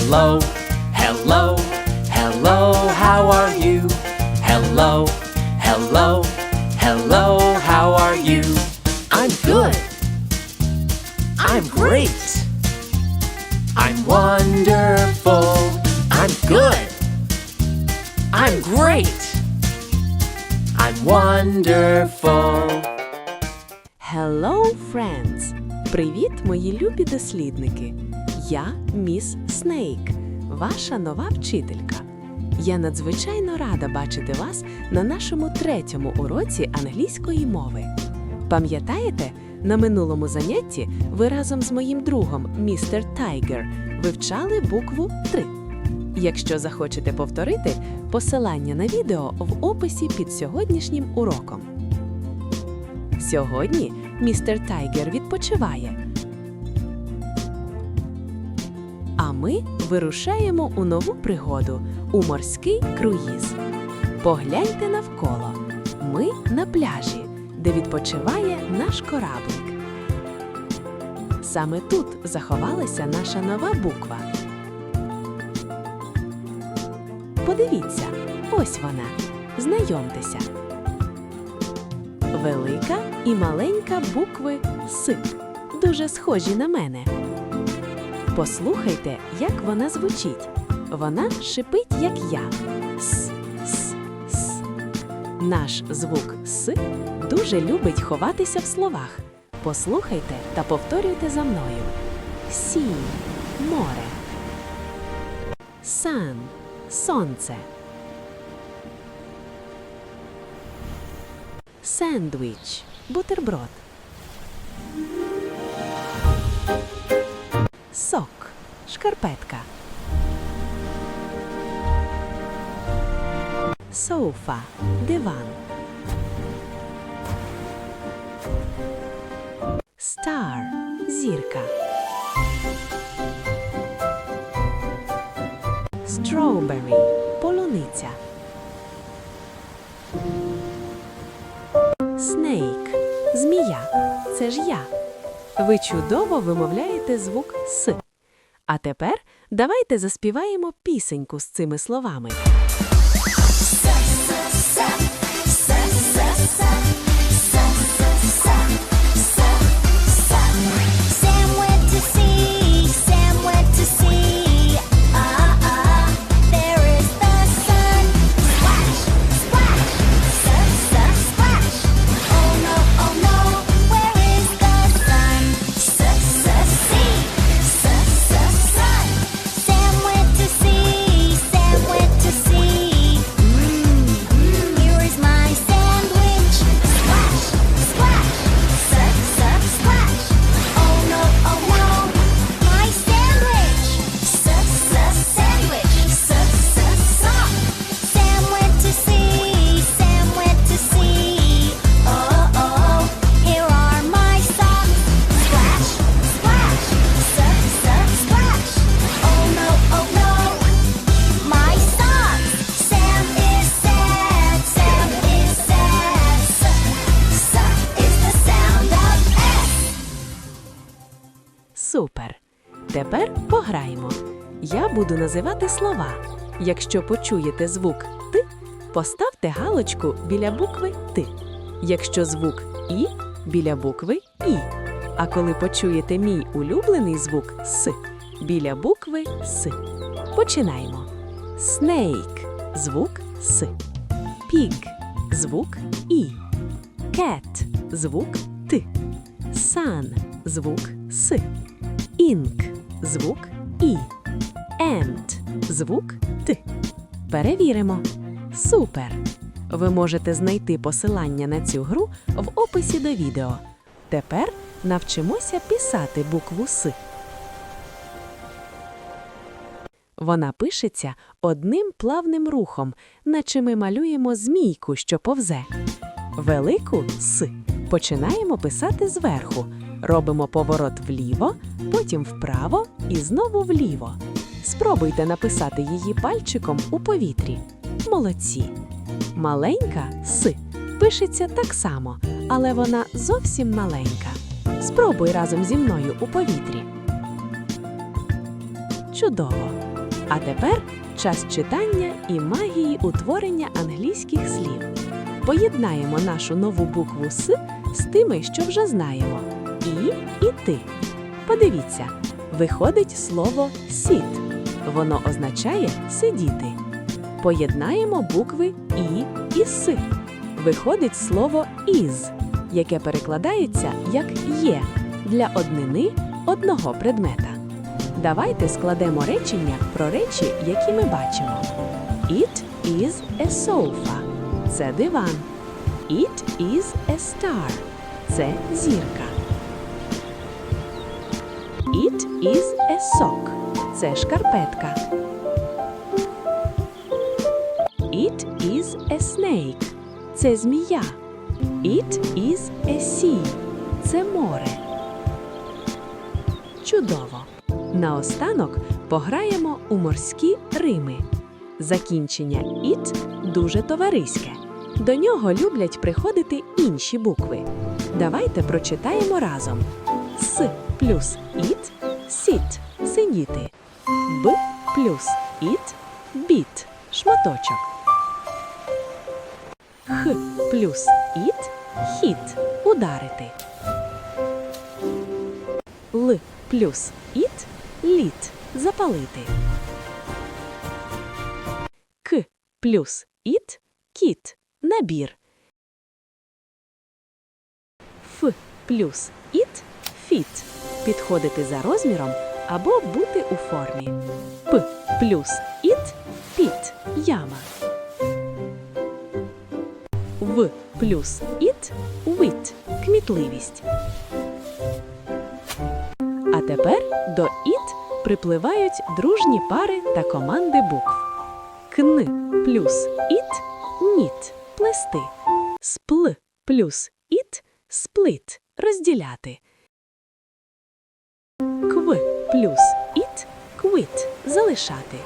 Hello, hello, hello, how are you? Hello, hello, hello, how are you? I'm good. I'm great. I'm wonderful. I'm good. I'm great. I'm wonderful. Hello, friends! Привіт, мої любі дослідники! Я міс Снейк, ваша нова вчителька. Я надзвичайно рада бачити вас на нашому третьому уроці англійської мови. Пам'ятаєте, на минулому занятті ви разом з моїм другом, містер Тайгер, вивчали букву 3. Якщо захочете повторити, посилання на відео в описі під сьогоднішнім уроком. Сьогодні містер Тайгер відпочиває. Ми вирушаємо у нову пригоду у морський круїз. Погляньте навколо. Ми на пляжі, де відпочиває наш кораблик. Саме тут заховалася наша нова буква. Подивіться, ось вона. Знайомтеся. Велика і маленька букви С. Дуже схожі на мене. Послухайте, як вона звучить. Вона шипить, як я. С, с, с. Наш звук С дуже любить ховатися в словах. Послухайте та повторюйте за мною. Сі, море. Сан, сонце. Сендвіч бутерброд. Сок шкарпетка. Софа диван. Стар зірка. Strawberry полуниця. Snake – змія. Це ж я. Ви чудово вимовляєте звук С. А тепер давайте заспіваємо пісеньку з цими словами. Тепер пограємо. Я буду називати слова. Якщо почуєте звук Т, поставте галочку біля букви Т. Якщо звук І біля букви І. А коли почуєте мій улюблений звук С біля букви С. Починаємо. Snake – звук С. Pig – звук І. Cat – звук Т. Sun – звук С. Ink – звук І. Ant – звук Т. Перевіримо. Супер! Ви можете знайти посилання на цю гру в описі до відео. Тепер навчимося писати букву С. Вона пишеться одним плавним рухом, наче ми малюємо змійку, що повзе. Велику С починаємо писати зверху. Робимо поворот вліво, потім вправо і знову вліво. Спробуйте написати її пальчиком у повітрі. Молодці. Маленька С пишеться так само, але вона зовсім маленька. Спробуй разом зі мною у повітрі. Чудово! А тепер час читання і магії утворення англійських слів. Поєднаємо нашу нову букву С з тими, що вже знаємо. І і ти. Подивіться, виходить слово сіт. Воно означає сидіти. Поєднаємо букви І і С. Виходить слово із, яке перекладається як є для однини одного предмета. Давайте складемо речення про речі, які ми бачимо. It is a sofa. Це диван. It is a star. Це зірка. It is a sock. Це шкарпетка. It is a snake. Це змія. It is a sea. Це море. Чудово! Наостанок пограємо у морські рими. Закінчення «іт» дуже товариське. До нього люблять приходити інші букви. Давайте прочитаємо разом: С плюс «іт» – сіт сидіти. Б плюс «іт» – біт шматочок. Х плюс «іт» – хіт ударити. Л плюс іт літ запалити. К плюс іт кіт набір. Ф плюс іт фіт підходити за розміром або бути у формі. П плюс іт піт яма. В плюс іт вит кмітливість. А тепер до іт припливають дружні пари та команди букв. Кн плюс іт ніт плести. Спл плюс іт сплит розділяти. Кв плюс іт квит залишати.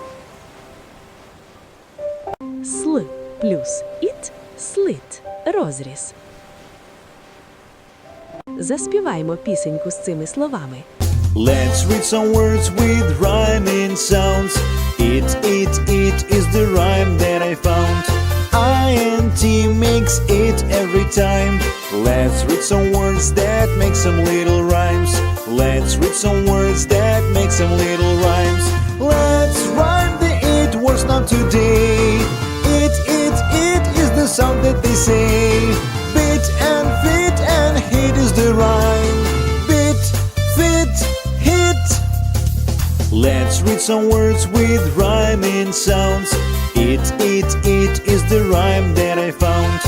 Сл плюс іт слит розріз. Заспіваймо пісеньку з цими словами. Let's read some words with rhyming sounds. It, it, it is the rhyme that I found. I and T makes it every time. Let's read some words that make some little rhymes. Let's read some words that make some little rhymes. Let's rhyme the it words now today. It, it, it is the sound that they say. Bit and fit and hit is the rhyme. Bit, fit, hit. Let's read some words with rhyming sounds. It, it, it is the rhyme that I found.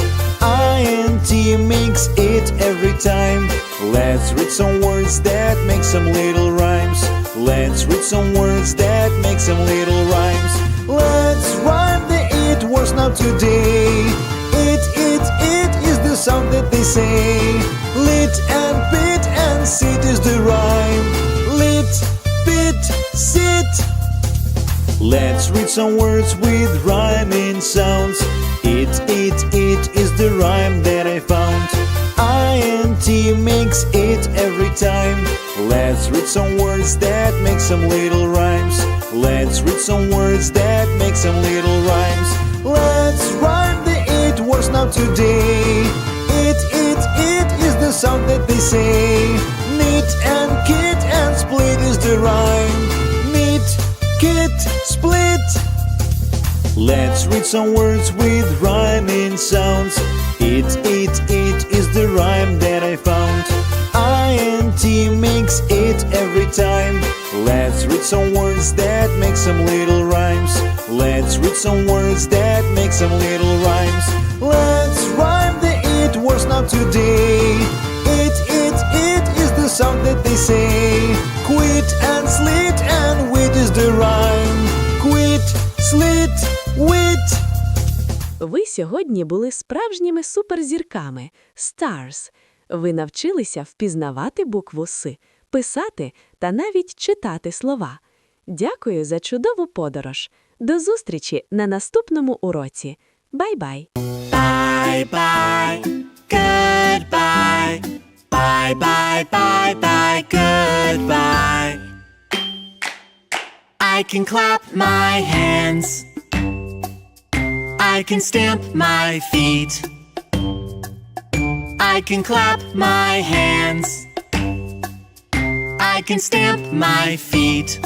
I and T makes it every time. Let's read some words that make some little rhymes. Let's read some words that make some little rhymes. Let's rhyme the it words now today. It, it, it is the sound that they say. Lit and bit and sit is the rhyme. Lit, bit, sit. Let's read some words with rhyming sounds. It, it, it is the rhyme that I found. I and T makes it every time. Let's read some words that make some little rhymes. Let's read some words that make some little rhymes. Let's rhyme the it words now today. It, it, it is the sound that they say. Knit and kit and split is the rhyme. Split. Let's read some words with rhyming sounds. It, it, it is the rhyme that I found. I and T makes it every time. Let's read some words that make some little rhymes. Let's read some words that make some little rhymes. Let's rhyme the it words now today. It, it, it is the sound that they say. Quit and slit and wit is the rhyme. Ви сьогодні були справжніми суперзірками Stars. Ви навчилися впізнавати букву С, писати та навіть читати слова. Дякую за чудову подорож. До зустрічі на наступному уроці. Бай-бай! Bye bye. Goodbye. Bye bye bye bye. Goodbye. I can clap my hands. I can stamp my feet. I can clap my hands. I can stamp my feet.